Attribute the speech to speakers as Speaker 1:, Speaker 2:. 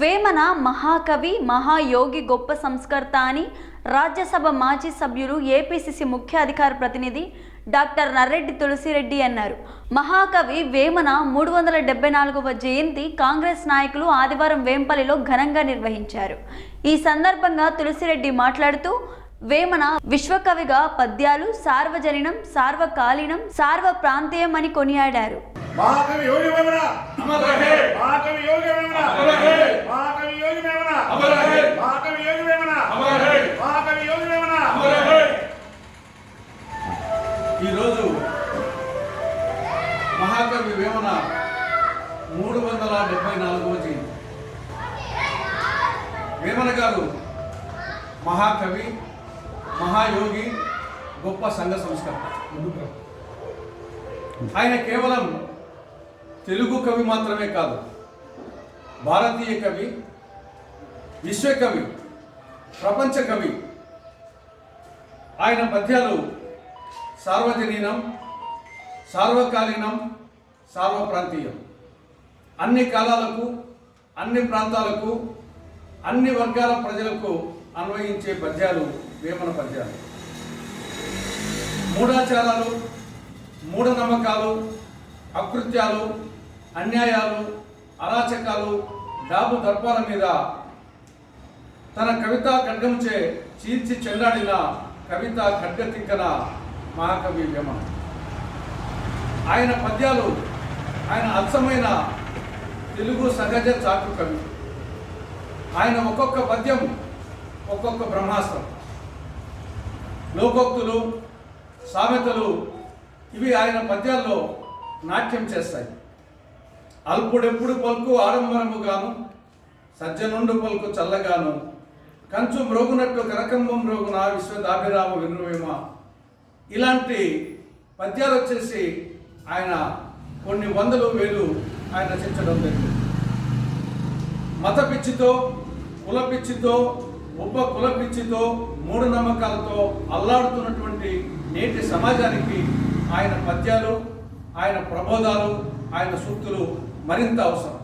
Speaker 1: వేమన మహాకవి మహాయోగి గొప్ప సంస్కర్త అని రాజ్యసభ మాజీ సభ్యులు ఏపీసీసీ ముఖ్య అధికార ప్రతినిధి డాక్టర్ నర్రెడ్డి తులసిరెడ్డి అన్నారు. మహాకవి వేమన మూడు వందల డెబ్బై నాలుగవ జయంతి కాంగ్రెస్ నాయకులు ఆదివారం వేంపల్లిలో ఘనంగా నిర్వహించారు. ఈ సందర్భంగా తులసిరెడ్డి మాట్లాడుతూ వేమన విశ్వకవిగా పద్యాలు సార్వజనినం సార్వకాలీనం సార్వ ప్రాంతీయం అని కొనియాడారు
Speaker 2: మహాకవి
Speaker 3: ఈరోజు మహాకవి వేమన మూడు వందల డెబ్బై నాలుగవ జయంతి. వేమన గారు మహాకవి మహాయోగి గొప్ప సంఘ సంస్కర్త. ఆయన కేవలం తెలుగు కవి మాత్రమే కాదు భారతీయ కవి విశ్వకవి ప్రపంచ కవి ఆయన పద్యాలు సార్వజనీనం సార్వకాలీనం సార్వప్రాంతీయం. అన్ని కాలాలకు అన్ని ప్రాంతాలకు అన్ని వర్గాల ప్రజలకు అన్వయించే పద్యాలు వేమన పద్యాలు. మూఢాచారాలు మూఢనమ్మకాలు అకృత్యాలు అన్యాయాలు అరాచకాలు డాబు దర్పాల మీద తన కవితా ఖడ్గంచే చీల్చి చెండాడిన కవిత ఖడ్గతిక్కన మహాకవి వేమన ఆయన పద్యాలు ఆయన అచ్చమైన తెలుగు సహజ చాటు కవి. ఆయన ఒక్కొక్క పద్యం ఒక్కొక్క బ్రహ్మాస్త్రం. లోకోక్తులు సామెతలు ఇవి ఆయన పద్యాల్లో నాట్యం చేస్తాయి. అల్పుడెప్పుడు పలుకు ఆడంబరముగాను సజ్జనుండు పలుకు చల్లగాను కంచు మ్రోగునట్టు కనకంబం మ్రోగున విశ్వదాభిరామ వినువేమ. ఇలాంటి పద్యాలు వచ్చేసి ఆయన కొన్ని వందలు వేలు ఆయన రచించడం జరిగింది. మత పిచ్చితో కుల పిచ్చితో ఉప కుల పిచ్చితో మూఢ నమ్మకాలతో అల్లాడుతున్నటువంటి నేటి సమాజానికి ఆయన పద్యాలు ఆయన ప్రబోధాలు ఆయన సూక్తులు మరింత అవసరం.